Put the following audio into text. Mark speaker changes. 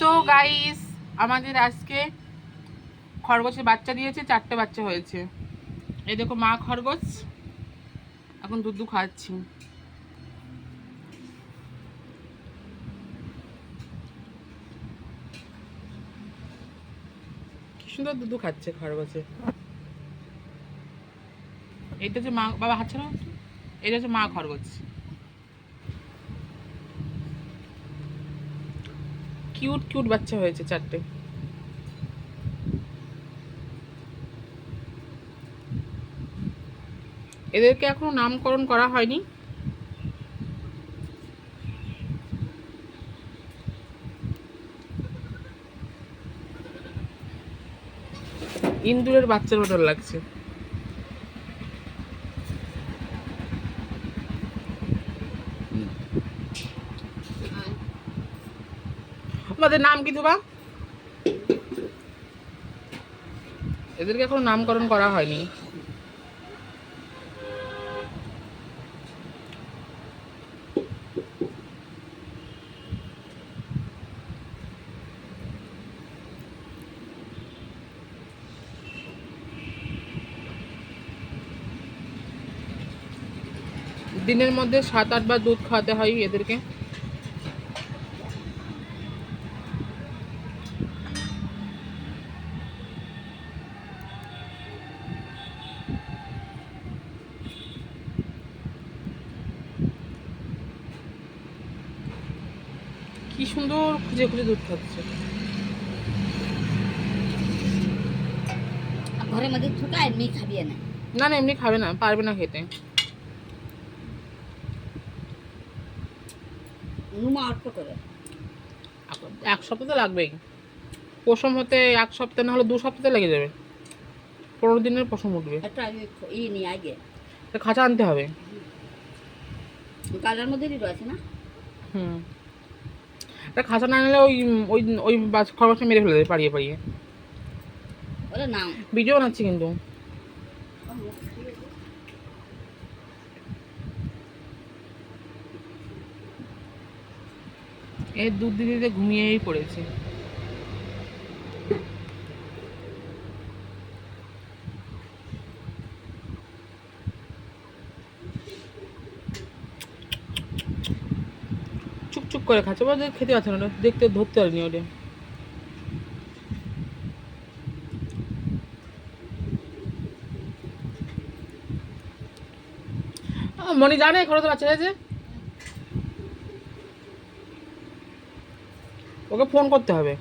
Speaker 1: So guys আমাদের আজকে খরগোশের বাচ্চা দিয়েছে, চারটে বাচ্চা হয়েছে। এই দেখো মা খরগোশ, এখন দুধ খাওয়াচ্ছি কি সুন্দর দুধ খাচ্ছে খরগোশে। এটা হচ্ছে মা, বাবা হাত এটা হচ্ছে মা খরগোশ। কিউট কিউট বাচ্চা হয়েছে চারটে। এদেরকে এখনও নামকরণ করা হয়নি। ইন্দুরের বাচ্চার মতন লাগছে। আমাদের নাম কি ধোবা এদেরকে এখনও নামকরণ করা হয়নি। দিনের মধ্যে সাত আটবার দুধ খাওয়াতে হয় এদেরকে। কি সুন্দর খুঁজে খুঁজে দুধ খাচ্ছে।
Speaker 2: ঘরের মধ্যে ঢুকায় মেয়ে খাবিয়ে না।
Speaker 1: না না এমনি খাবে না পারবে না খেতে।
Speaker 2: নুমা অল্প করে।
Speaker 1: এক সপ্তাহ তো লাগবেই। পশম হতে এক সপ্তাহ না হলে দু সপ্তাহ লেগে যাবে। পনেরো দিনের পশম উঠবে।
Speaker 2: ই নিয়ে আগে।
Speaker 1: খাঁচা আনতে হবে।
Speaker 2: কালার মধ্যেই রয়েছে না?
Speaker 1: হুম। তা খাঁচা না নিলে ওই ওই ওই বাস খরগোশটা মেরে ফেলে দেবে পাড়িয়ে পাড়িয়ে।
Speaker 2: না
Speaker 1: ভিডিও বানাচ্ছি কিন্তু। এর দুধ দিতে ঘুমিয়েই পড়েছে। চুপ চুপ করে খাচ্ছে। বা খেতে পারছে না দেখতে ধরতে পারিনি ওটা মনি জানে তো বাচ্চা হয়েছে ওকে ফোন করতে হবে।